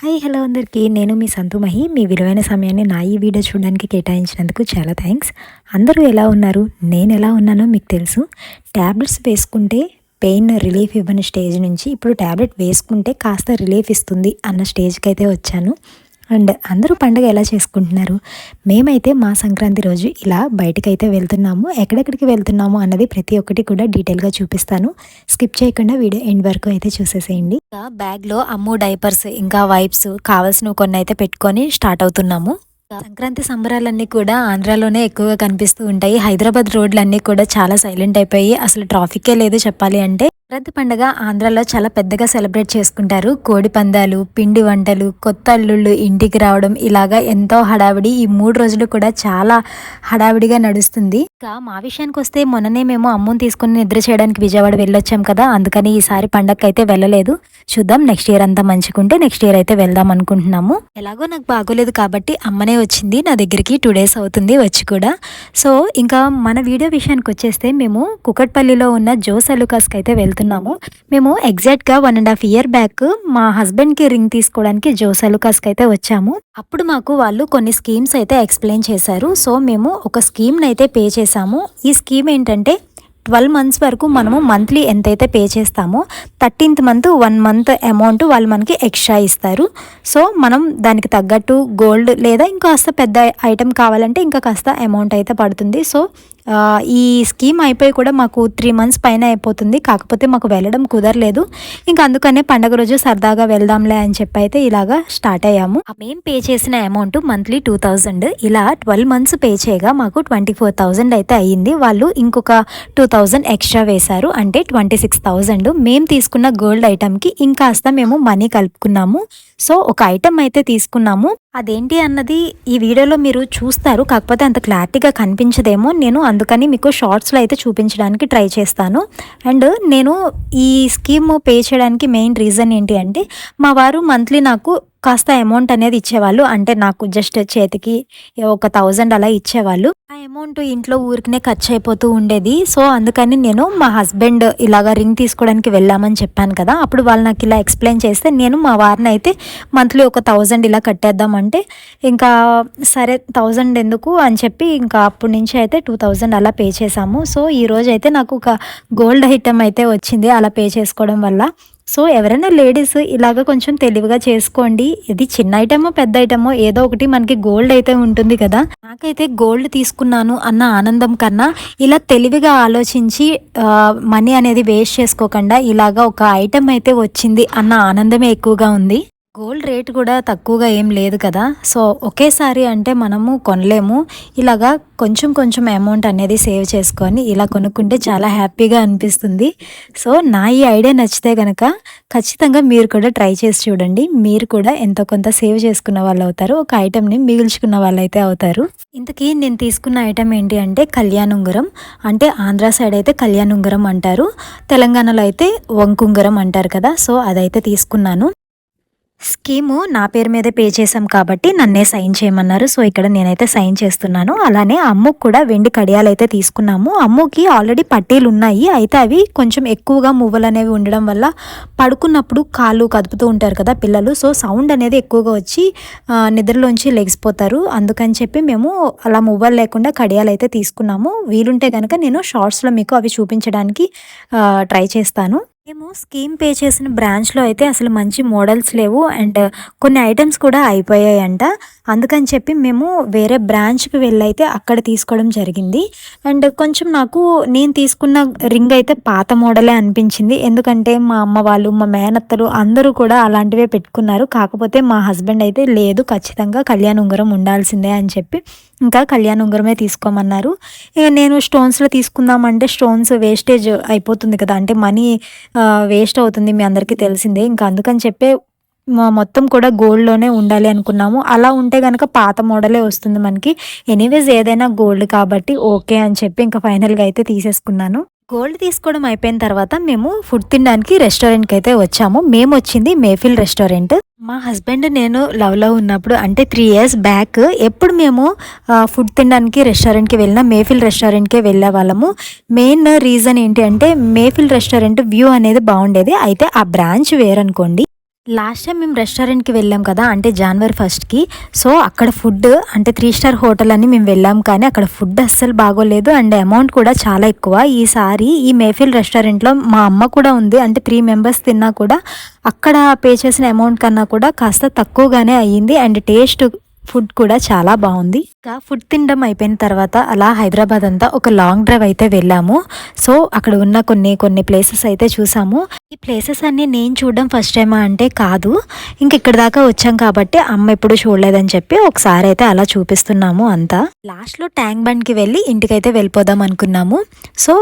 Hi hello అందరికీ. నేను మీ సంతుమహి మీ విలువైన సమయాన్ని నా ఈ వీడియో చూడడానికి కేటాయించినందుకు చాలా థ్యాంక్స్. అందరూ ఎలా ఉన్నారు? నేను ఎలా ఉన్నానో మీకు తెలుసు. ట్యాబ్లెట్స్ వేసుకుంటే పెయిన్ రిలీఫ్ ఇవ్వని స్టేజ్ నుంచి ఇప్పుడు ట్యాబ్లెట్ వేసుకుంటే కాస్త రిలీఫ్ ఇస్తుంది అన్న స్టేజ్కి అయితే వచ్చాను. అండ్ అందరూ పండుగ ఎలా చేసుకుంటున్నారు? మేమైతే మా సంక్రాంతి రోజు ఇలా బయటకైతే వెళ్తున్నాము. ఎక్కడెక్కడికి వెళ్తున్నాము అన్నది ప్రతి ఒక్కటి కూడా డీటెయిల్గా చూపిస్తాను. స్కిప్ చేయకుండా వీడియో ఎండ్ వరకు అయితే చూసేసేయండి. ఇంకా బ్యాగ్లో అమ్ము డైపర్స్ ఇంకా వైప్స్ కావాల్సినవి కొన్ని అయితే పెట్టుకొని స్టార్ట్ అవుతున్నాము. సంక్రాంతి సంబరాలన్నీ కూడా ఆంధ్రాలోనే ఎక్కువగా కనిపిస్తూ ఉంటాయి. హైదరాబాద్ రోడ్లన్నీ కూడా చాలా సైలెంట్ అయిపోయి అసలు ట్రాఫికే లేదు చెప్పాలి అంటే. సంక్రాంతి పండుగ ఆంధ్రాలో చాలా పెద్దగా సెలబ్రేట్ చేసుకుంటారు. కోడి పందాలు పిండి వంటలు కొత్త అల్లుళ్ళు ఇంటికి రావడం ఇలాగా ఎంతో హడావిడి ఈ మూడు రోజులు కూడా చాలా హడావిడిగా నడుస్తుంది. ఇంకా మా విషయానికి వస్తే మొన్ననే మేము అమ్మని తీసుకుని నిద్ర చేయడానికి విజయవాడ వెళ్ళొచ్చాం కదా అందుకని ఈసారి పండగకి అయితే వెళ్ళలేదు. చూద్దాం నెక్స్ట్ ఇయర్ అంతా మంచుకుంటే నెక్స్ట్ ఇయర్ అయితే వెళ్దాం అనుకుంటున్నాము. ఎలాగో నాకు బాగోలేదు కాబట్టి అమ్మనే వచ్చింది నా దగ్గరికి టూ డేస్ అవుతుంది వచ్చి కూడా. సో ఇంకా మన వీడియో విషయానికి వచ్చేస్తే మేము కుకట్పల్లిలో ఉన్న జోస్ అలుకాస్కి అయితే వెళ్తున్నాము మేము ఎగ్జాక్ట్గా one and half year back మా హస్బెండ్కి రింగ్ తీసుకోవడానికి జోసలుకాస్కి అయితే వచ్చాము. అప్పుడు మాకు వాళ్ళు కొన్ని స్కీమ్స్ అయితే ఎక్స్ప్లెయిన్ చేశారు. సో మేము ఒక స్కీమ్ని అయితే పే చేసాము ఈ స్కీమ్ ఏంటంటే ట్వెల్వ్ మంత్స్ వరకు మనము మంత్లీ ఎంతైతే పే చేస్తామో thirteenth month one month amount వాళ్ళు మనకి ఎక్స్ట్రా ఇస్తారు. సో మనం దానికి తగ్గట్టు గోల్డ్ లేదా ఇంకా కాస్త పెద్ద ఐటెం కావాలంటే ఇంకా కాస్త అమౌంట్ అయితే పడుతుంది. సో ఈ స్కీమ్ అయిపోయి కూడా మాకు త్రీ మంత్స్ పైన అయిపోతుంది. కాకపోతే మాకు వెళ్ళడం కుదరలేదు. ఇంకా అందుకనే పండగ రోజు సరదాగా వెళ్దాంలే అని చెప్పి అయితే ఇలాగా స్టార్ట్ అయ్యాము. మేము పే చేసిన అమౌంట్ మంత్లీ టూ థౌజండ్ ఇలా ట్వెల్వ్ మంత్స్ పే చేయగా మాకు ట్వంటీ ఫోర్ థౌజండ్ అయితే అయ్యింది. వాళ్ళు ఇంకొక టూ థౌజండ్ ఎక్స్ట్రా వేశారు. అంటే ట్వంటీ సిక్స్ థౌజండ్ మేము తీసుకున్న గోల్డ్ ఐటమ్కి ఇంకాస్త మేము మనీ కలుపుకున్నాము. సో ఒక ఐటమ్ అయితే తీసుకున్నాము. అదేంటి అన్నది ఈ వీడియోలో మీరు చూస్తారు. కాకపోతే అంత క్లారిటీగా కనిపించదేమో. నేను అందుకని మీకు షార్ట్స్లో అయితే చూపించడానికి ట్రై చేస్తాను. అండ్ నేను ఈ స్కీమ్ పే చేయడానికి మెయిన్ రీజన్ ఏంటి అంటే మా వారు మంత్లీ నాకు కాస్త అమౌంట్ అనేది ఇచ్చేవాళ్ళు. అంటే నాకు జస్ట్ చేతికి ఒక థౌజండ్ అలా ఇచ్చేవాళ్ళు. ఆ అమౌంట్ ఇంట్లో ఊరికినే ఖర్చు అయిపోతూ ఉండేది. సో అందుకని నేను మా హస్బెండ్ ఇలాగా రింగ్ తీసుకోవడానికి వెళ్ళామని చెప్పాను కదా అప్పుడు వాళ్ళు నాకు ఇలా ఎక్స్ప్లెయిన్ చేస్తే నేను మా వారిని అయితే మంత్లీ ఒక థౌజండ్ ఇలా కట్టేద్దామంటే ఇంకా సరే థౌజండ్ ఎందుకు అని చెప్పి ఇంకా అప్పటి నుంచి అయితే టూ థౌజండ్ అలా పే చేసాము సో ఈ అయితే నాకు ఒక గోల్డ్ ఐటమ్ అయితే వచ్చింది. అలా పే చేసుకోవడం వల్ల సో ఎవరైనా లేడీస్ ఇలాగ కొంచెం తెలివిగా చేసుకోండి. ఇది చిన్న ఐటమో పెద్ద ఐటమో ఏదో ఒకటి మనకి గోల్డ్ అయితే ఉంటుంది కదా. నాకైతే గోల్డ్ తీసుకున్నాను అన్న ఆనందం కన్నా ఇలా తెలివిగా ఆలోచించి మనీ అనేది వేస్ట్ చేసుకోకుండా ఇలాగ ఒక ఐటమ్ అయితే వచ్చింది అన్న ఆనందమే ఎక్కువగా ఉంది. గోల్డ్ రేట్ కూడా తక్కువగా ఏం లేదు కదా. సో ఒకేసారి అంటే మనము కొనలేము. ఇలాగా కొంచెం కొంచెం అమౌంట్ అనేది సేవ్ చేసుకొని ఇలా కొనుక్కుంటే చాలా హ్యాపీగా అనిపిస్తుంది. సో నా ఈ ఐడియా నచ్చితే కనుక ఖచ్చితంగా మీరు కూడా ట్రై చేసి చూడండి. మీరు కూడా ఎంతో కొంత సేవ్ చేసుకున్న వాళ్ళు అవుతారు. ఒక ఐటెంని మిగిల్చుకున్న వాళ్ళు అయితే అవుతారు. ఇంతకీ నేను తీసుకున్న ఐటెం ఏంటి అంటే కళ్యాణుంగరం అంటే ఆంధ్ర సైడ్ అయితే కళ్యాణుంగరం అంటారు. తెలంగాణలో అయితే వంకుంగరం అంటారు కదా. సో అదైతే తీసుకున్నాను. స్కీము నా పేరు మీదే పే చేసాం కాబట్టి నన్నే సైన్ చేయమన్నారు. సో ఇక్కడ నేనైతే సైన్ చేస్తున్నాను. అలానే అమ్ముకు కూడా వెండి కడియాలు అయితే తీసుకున్నాము. అమ్ముకి ఆల్రెడీ పట్టీలు ఉన్నాయి. అయితే అవి కొంచెం ఎక్కువగా మువ్వలు అనేవి ఉండడం వల్ల పడుకున్నప్పుడు కాళ్ళు కదుపుతూ ఉంటారు కదా పిల్లలు. సో సౌండ్ అనేది ఎక్కువగా వచ్చి నిద్రలోంచి లెగిసిపోతారు. అందుకని చెప్పి మేము అలా మువ్వలు లేకుండా కడియాలు అయితే తీసుకున్నాము. వీలుంటే కనుక నేను షార్ట్స్లో మీకు అవి చూపించడానికి ట్రై చేస్తాను. మేము స్కీమ్ పే చేసిన బ్రాంచ్లో అయితే అసలు మంచి మోడల్స్ లేవు అండ్ కొన్ని ఐటమ్స్ కూడా అయిపోయాయంట. అందుకని చెప్పి మేము వేరే బ్రాంచ్కి వెళ్ళైతే అక్కడ తీసుకోవడం జరిగింది. అండ్ కొంచెం నాకు నేను తీసుకున్న రింగ్ అయితే పాత మోడలే అనిపించింది. ఎందుకంటే మా అమ్మ వాళ్ళు మా మేనత్తలు అందరూ కూడా అలాంటివే పెట్టుకున్నారు. కాకపోతే మా హస్బెండ్ అయితే లేదు ఖచ్చితంగా కళ్యాణ ఉంగరం ఉండాల్సిందే అని చెప్పి ఇంకా కళ్యాణ ఉంగరమే తీసుకోమన్నారు. ఇక నేను స్టోన్స్లో తీసుకుందామంటే స్టోన్స్ వేస్టేజ్ అయిపోతుంది కదా అంటే మనీ వేస్ట్ అవుతుంది మీ అందరికీ తెలిసిందే. ఇంకా అందుకని చెప్పే మొత్తం కూడా గోల్డ్లోనే ఉండాలి అనుకున్నాము. అలా ఉంటే కనుక పాత మోడలే వస్తుంది మనకి. ఎనీవేస్ ఏదైనా గోల్డ్ కాబట్టి ఓకే అని చెప్పి ఇంకా ఫైనల్గా అయితే తీసేసుకున్నాను. గోల్డ్ తీసుకోవడం అయిపోయిన తర్వాత మేము ఫుడ్ తినడానికి రెస్టారెంట్కి అయితే వచ్చాము. మేము వచ్చింది మేఫిల్ రెస్టారెంట్. మా హస్బెండ్ నేను లవ్లో ఉన్నప్పుడు అంటే త్రీ ఇయర్స్ బ్యాక్ ఎప్పుడు మేము ఫుడ్ తినడానికి రెస్టారెంట్కి వెళ్ళినా మేఫిల్ రెస్టారెంట్కే వెళ్ళే వాళ్ళము. మెయిన్ రీజన్ ఏంటి అంటే మేఫిల్ రెస్టారెంట్ వ్యూ అనేది బాగుండేది. అయితే ఆ బ్రాంచ్ వేరనుకోండి లాస్ట్ టైం మేము రెస్టారెంట్కి వెళ్ళాం కదా అంటే జనవరి ఫస్ట్కి సో అక్కడ ఫుడ్ అంటే త్రీ స్టార్ హోటల్ అని మేము వెళ్ళాం కానీ అక్కడ ఫుడ్ అస్సలు బాగోలేదు. అండ్ అమౌంట్ కూడా చాలా ఎక్కువ. ఈసారి ఈ మేఫిల్ రెస్టారెంట్లో మా అమ్మ కూడా ఉంది. అంటే త్రీ మెంబర్స్ తిన్నా కూడా అక్కడ పే చేసిన అమౌంట్ కన్నా కూడా కాస్త తక్కువగానే అయ్యింది. అండ్ టేస్ట్ ఫుడ్ కూడా చాలా బాగుంది. ఇంకా ఫుడ్ తినడం అయిపోయిన తర్వాత అలా హైదరాబాద్ అంతా ఒక లాంగ్ డ్రైవ్ అయితే వెళ్ళాము. సో అక్కడ ఉన్న కొన్ని కొన్ని ప్లేసెస్ అయితే చూసాము. ఈ ప్లేసెస్ అన్ని నేను చూడడం ఫస్ట్ టైమా అంటే కాదు. ఇంక ఇక్కడ దాకా వచ్చాం కాబట్టి అమ్మ ఎప్పుడు చూడలేదని చెప్పి ఒకసారి అయితే అలా చూపిస్తున్నాము అంతా. లాస్ట్లో ట్యాంక్ బండ్కి వెళ్ళి ఇంటికైతే వెళ్ళిపోదాం అనుకున్నాము. సో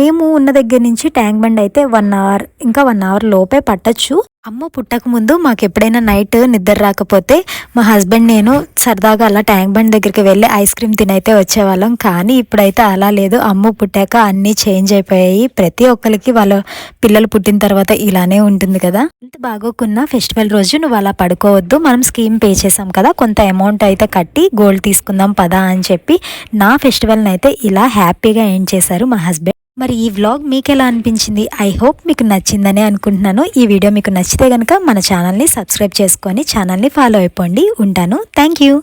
మేము ఉన్న దగ్గర నుంచి ట్యాంక్ బండ్ అయితే వన్ అవర్ ఇంకా వన్ అవర్ లోపే పట్టచ్చు. అమ్మ పుట్టక ముందు మాకు ఎప్పుడైనా నైట్ నిద్ర రాకపోతే మా హస్బెండ్ నేను సరదాగా అలా ట్యాంక్ బండ్ దగ్గరికి వెళ్ళి ఐస్ క్రీమ్ తినైతే వచ్చేవాళ్ళం. కానీ ఇప్పుడైతే అలా లేదు. అమ్మ పుట్టాక అన్నీ చేంజ్ అయిపోయాయి. ప్రతి ఒక్కరికి వాళ్ళ పిల్లలు పుట్టిన తర్వాత ఇలానే ఉంటుంది కదా. హెల్త్ బాగోకున్న ఫెస్టివల్ రోజు నువ్వు అలా పడుకోవద్దు. మనం స్కీమ్ పే చేసాం కదా. కొంత అమౌంట్ అయితే కట్టి గోల్డ్ తీసుకుందాం పదా అని చెప్పి నా ఫెస్టివల్ని అయితే ఇలా హ్యాపీగా ఎండ్ చేశారు మా హస్బెండ్. మరి ఈ వ్లాగ్ మీకు ఎలా అనిపించింది? ఐ హోప్ మీకు నచ్చిందని అనుకుంటున్నాను. ఈ వీడియో మీకు నచ్చితే కనుక మన ఛానల్ని సబ్స్క్రైబ్ చేసుకొని ఛానల్ని ఫాలో అయిపోండి. ఉంటాను. Thank you.